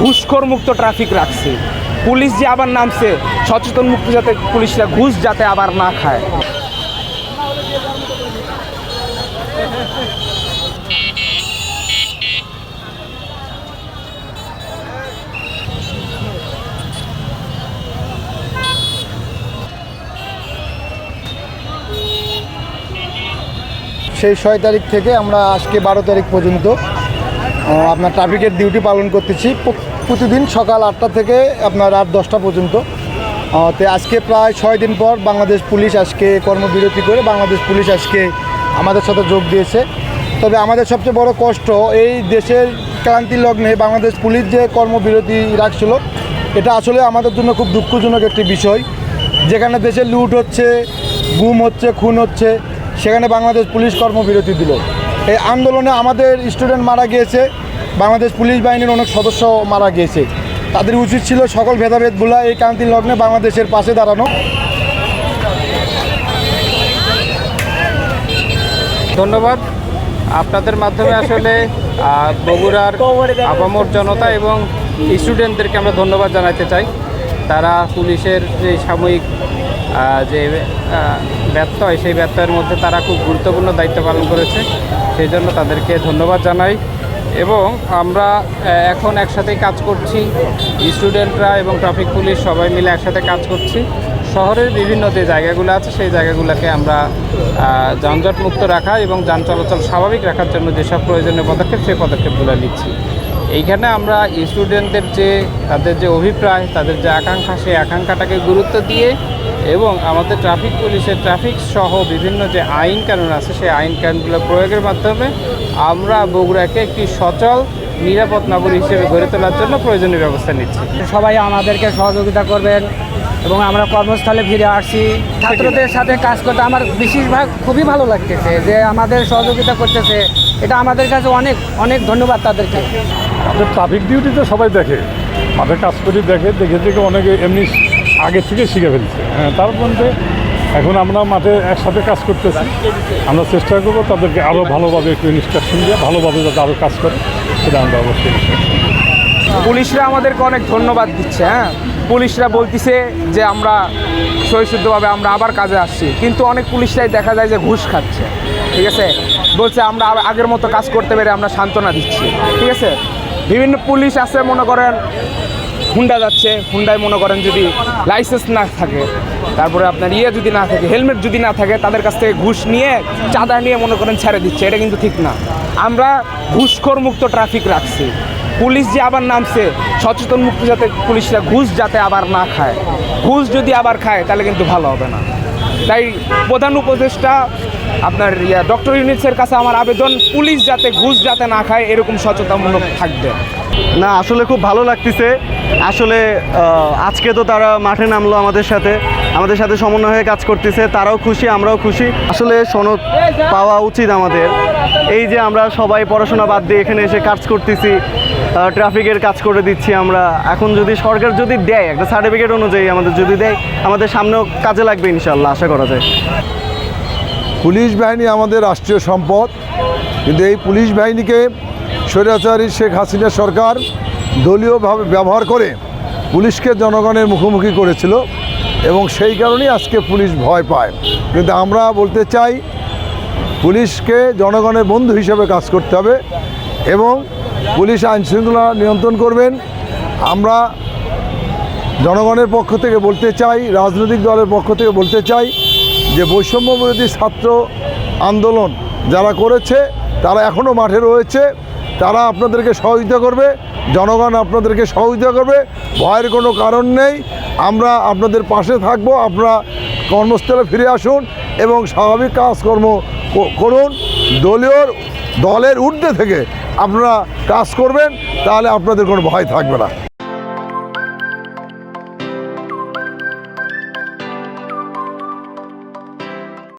ঘুষখোর মুক্ত ট্রাফিক রাখছি। পুলিশ যে আবার নামছে, সচেতন মুক্ত যাতে পুলিশরা ঘুষ যাতে আবার না খায়। সেই ছয় তারিখ থেকে আমরা আজকে বারো তারিখ পর্যন্ত আপনার ট্রাফিকের ডিউটি পালন করতেছি। প্রতিদিন সকাল আটটা থেকে আপনার রাত দশটা পর্যন্ত। তো আজকে প্রায় ছয় দিন পর বাংলাদেশ পুলিশ আজকে কর্মবিরতি করে বাংলাদেশ পুলিশ আজকে আমাদের সাথে যোগ দিয়েছে। তবে আমাদের সবচেয়ে বড় কষ্ট এই দেশের ক্লান্তি লগ্নে বাংলাদেশ পুলিশ যে কর্মবিরতি রাখছিল, এটা আসলে আমাদের জন্য খুব দুঃখজনক একটি বিষয়। যেখানে দেশে লুট হচ্ছে, গুম হচ্ছে, খুন হচ্ছে, সেখানে বাংলাদেশ পুলিশ কর্মবিরতি দিল। এই আন্দোলনে আমাদের স্টুডেন্ট মারা গিয়েছে। বাংলাদেশ পুলিশ বাহিনীর অনেক সদস্য মারা গিয়েছে। তাদের উচিত ছিল সকল ভেদাভেদ ভুলা এই ক্রান্তি লগ্নে বাংলাদেশের পাশে দাঁড়ানো। ধন্যবাদ। আপনাদের মাধ্যমে আসলে বগুড়ার আপামর জনতা এবং স্টুডেন্টদেরকে আমরা ধন্যবাদ জানাতে চাই। তারা পুলিশের যে সাময়িক যে ব্যত্যয় সেই ব্যত্যয়ের মধ্যে তারা খুব গুরুত্বপূর্ণ দায়িত্ব পালন করেছে। সেই জন্য তাদেরকে ধন্যবাদ জানাই। এবং আমরা এখন একসাথেই কাজ করছি। স্টুডেন্টরা এবং ট্রাফিক পুলিশ সবাই মিলে একসাথে কাজ করছি। শহরের বিভিন্ন যে জায়গাগুলো আছে, সেই জায়গাগুলোকে আমরা যানজটমুক্ত রাখা এবং যান চলাচল স্বাভাবিক রাখার জন্য যেসব প্রয়োজনীয় পদক্ষেপ, সেই পদক্ষেপগুলো নিচ্ছি। এইখানে আমরা স্টুডেন্টদের যে, তাদের যে অভিপ্রায়, তাদের যে আকাঙ্ক্ষা, সেই আকাঙ্ক্ষাটাকে গুরুত্ব দিয়ে এবং আমাদের ট্রাফিক পুলিশের ট্রাফিক সহ বিভিন্ন যে আইন কানুন আছে, সেই আইন কানুনগুলো প্রয়োগের মাধ্যমে আমরা বগুড়াকে একটি সচল নিরাপদ নগরী হিসেবে গড়ে তোলার জন্য প্রয়োজনীয় ব্যবস্থা নিচ্ছি। সবাই আমাদেরকে সহযোগিতা করবেন এবং আমরা কর্মস্থলে ফিরে আসছি। ছাত্রদের সাথে কাজ করতে আমার বেশিরভাগ খুবই ভালো লাগতেছে যে আমাদের সহযোগিতা করতেছে। এটা আমাদের কাছে অনেক অনেক ধন্যবাদ তাদেরকে। আমাদের ট্রাফিক ডিউটি তো সবাই দেখে। মাঠে কাজ করি দেখে দেখে দেখে অনেকে এমনি আগে থেকে শিখে ফেলছে। হ্যাঁ তার মধ্যে এখন আমরা মাঠে একসাথে কাজ করতেছি। আমরা চেষ্টা করব তাদেরকে আরও ভালোভাবে একটু ইনস্ট্রাকশন দিয়ে, ভালোভাবে যাতে আরও কাজ করে, সেটা আমরা অবশ্যই পুলিশরা আমাদেরকে অনেক ধন্যবাদ দিচ্ছে হ্যাঁ? পুলিশরা বলতিছে যে আমরা সহিশুদ্ধভাবে আমরা আবার কাজে আসছি, কিন্তু অনেক পুলিশরাই দেখা যায় যে ঘুষ খাচ্ছে, ঠিক আছে? বলছে আমরা আগের মতো কাজ করতে পেরে আমরা সান্ত্বনা দিচ্ছি, ঠিক আছে? বিভিন্ন পুলিশ আছে, মনে করেন, হুন্ডা যাচ্ছে, হুন্ডায় মনে করেন যদি লাইসেন্স না থাকে তারপরে আপনার ইয়ে যদি না থাকে, হেলমেট যদি না থাকে, তাদের কাছ থেকে ঘুষ নিয়ে, চাঁদা নিয়ে মনে করেন ছেড়ে দিচ্ছে। এটা কিন্তু ঠিক না। আমরা ঘুষখোর মুক্ত ট্রাফিক রাখছি। পুলিশ যে আবার নামছে, সচেতন মুক্ত যাতে পুলিশরা ঘুষ যাতে আবার না খায়। ঘুষ যদি আবার খায়, তাহলে কিন্তু ভালো হবে না। তাই প্রধান উপদেষ্টা, আপনার ইয়া, ডক্টর ইউনিটসের কাছে আমার আবেদন, পুলিশ যাতে ঘুষ যাতে না খায়, এরকম সচেতনমূলক থাকবে। না, আসলে খুব ভালো লাগতেছে। আসলে আজকে তো তারা মাঠে নামলো আমাদের সাথে। আমাদের সাথে সমন্বয় হয়ে কাজ করতেছে, তারাও খুশি, আমরাও খুশি। আসলে সনদ পাওয়া উচিত আমাদের। এই যে আমরা সবাই পড়াশোনা বাদ দিয়ে এখানে এসে কাজ করতেছি ট্রাফিকের কাজ করে দিচ্ছি আমরা। এখন যদি সরকার যদি দেয়, একটা সার্টিফিকেট অনুযায়ী আমাদের যদি দেয়, আমাদের সামনেও কাজে লাগবে ইনশাল্লাহ আশা করা যায়। পুলিশ বাহিনী আমাদের রাষ্ট্রীয় সম্পদ। কিন্তু এই পুলিশ বাহিনীকে স্বৈরাচারী শেখ হাসিনা সরকার দলীয়ভাবে ব্যবহার করে পুলিশকে জনগণের মুখোমুখি করেছিল এবং সেই কারণেই আজকে পুলিশ ভয় পায়। কিন্তু আমরা বলতে চাই, পুলিশকে জনগণের বন্ধু হিসেবে কাজ করতে হবে এবং পুলিশ আইন শৃঙ্খলা নিয়ন্ত্রণ করবেন। আমরা জনগণের পক্ষ থেকে বলতে চাই, রাজনৈতিক দলের পক্ষ থেকে বলতে চাই যে বৈষম্য বিরোধী ছাত্র আন্দোলন যারা করেছে, তারা এখনও মাঠে রয়েছে। তারা আপনাদেরকে সহযোগিতা করবে, জনগণ আপনাদেরকে সহযোগিতা করবে, ভয়ের কোনো কারণ নেই। আমরা আপনাদের পাশে থাকব, আপনারা কর্মস্থলে ফিরে আসুন এবং স্বাভাবিক কাজকর্ম করুন। দলীয় দলের ঊর্ধ্বে থেকে আপনারা কাজ করবেন, তাহলে আপনাদের কোনো ভয় থাকবে না।